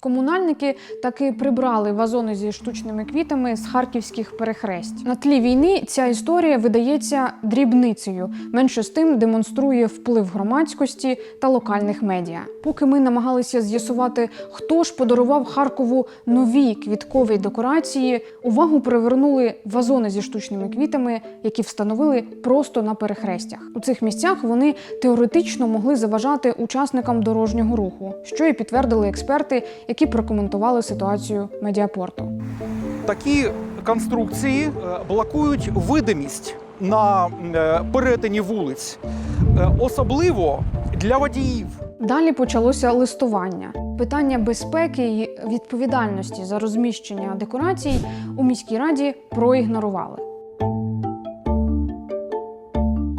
Комунальники таки прибрали вазони зі штучними квітами з харківських перехресть. На тлі війни ця історія видається дрібницею. Менше з тим демонструє вплив громадськості та локальних медіа. Поки ми намагалися з'ясувати, хто ж подарував Харкову нові квіткові декорації, увагу привернули вазони зі штучними квітами, які встановили просто на перехрестях. У цих місцях вони теоретично могли заважати учасникам дорожнього руху, що і підтвердили експерти, які прокоментували ситуацію медіапорту. Такі конструкції е, блокують видимість на е, перетині вулиць, Е, особливо для водіїв. Далі почалося листування. Питання безпеки і відповідальності за розміщення декорацій у міській раді проігнорували.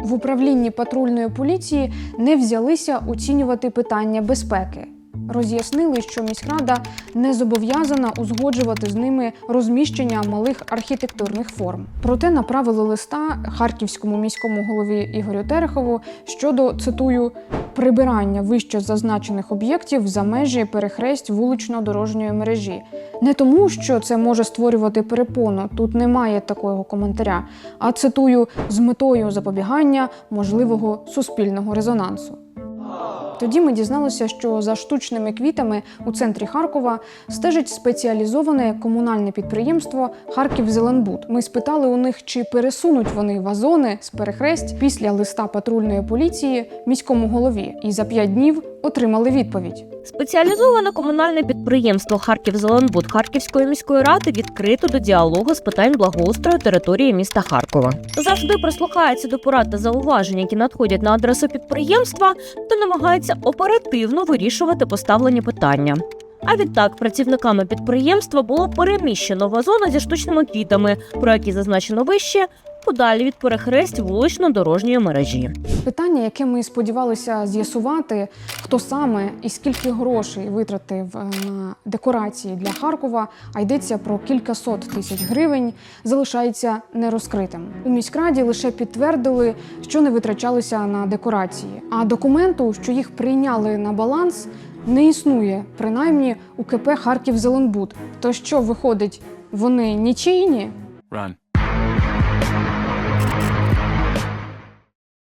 В управлінні патрульної поліції не взялися оцінювати питання безпеки. Роз'яснили, що міськрада не зобов'язана узгоджувати з ними розміщення малих архітектурних форм. Проте направили листа харківському міському голові Ігорю Терехову щодо цитую прибирання вище зазначених об'єктів за межі перехресть вулично-дорожньої мережі. Не тому, що це може створювати перепону, тут немає такого коментаря, а цитую з метою запобігання можливого суспільного резонансу. Тоді ми дізналися, що за штучними квітами у центрі Харкова стежить спеціалізоване комунальне підприємство Харків Зеленбуд. Ми спитали у них, чи пересунуть вони вазони з перехресть після листа патрульної поліції міському голові, і за п'ять днів отримали відповідь. Спеціалізоване комунальне підприємство Харків-Зеленбуд Харківської міської ради відкрито до діалогу з питань благоустрою території міста Харкова. Завжди прислухається до порад та зауважень, які надходять на адресу підприємства, та намагається оперативно вирішувати поставлені питання. А відтак працівниками підприємства було переміщено вазони зі штучними квітами, про які зазначено вище, подалі від перехресть вулично-дорожньої мережі. Питання, яке ми сподівалися з'ясувати, хто саме і скільки грошей витратив е, на декорації для Харкова, а йдеться про кількасот тисяч гривень, залишається нерозкритим. У міськраді лише підтвердили, що не витрачалися на декорації. А документу, що їх прийняли на баланс, не існує, принаймні у КП Харків Зеленбуд. То що виходить, вони нічийні? Run.